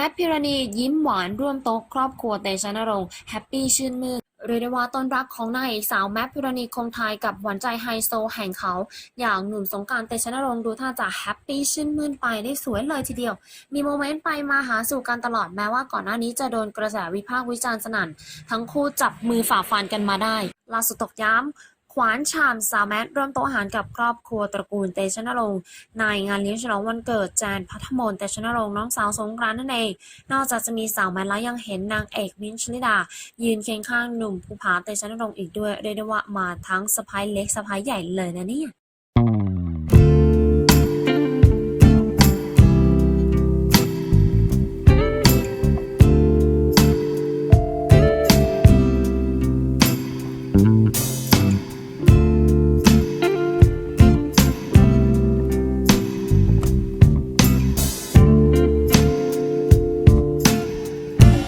แมทพิรณียิ้มหวานร่วมโต๊ะครอบครัวเตชะนรงค์แฮปปี้ชื่นมื่นเรียกได้ว่าต้นรักของนางเอกสาวแมทพิรณีคงไทยกับหวานใจไฮโซแห่งเขา อย่างหนุ่มสงการเตชะนรงค์ดูท่าจะแฮปปี้ชื่นมื่นไปได้สวยเลยทีเดียว มีโมเมนต์ไปมาหาสู่กันตลอดแม้ว่าก่อนหน้านี้จะโดนกระแสวิพากษ์วิจารณ์สนั่น ทั้งคู่จับมือฝ่าฟันกันมาได้ล่าสุดตกย้ำ หวานชามสาวแมทร่วมโต๊ะอาหารกับครอบครัวตระกูลเตชะนรงค์ในงานเลี้ยงฉลองวันเกิดแจนพัทมนเตชะนรงค์น้องสาวสงกรานต์นั่นเอง นอกจากจะมีสาวแมทแล้วยังเห็นนางเอกมิ้นชลิดา ยืนเคียงข้างหนุ่มภูผาเตชะนรงค์อีกด้วยเรียกได้ว่ามาทั้งสะพ้ายเล็กสะพ้ายใหญ่เลยนะเนี่ย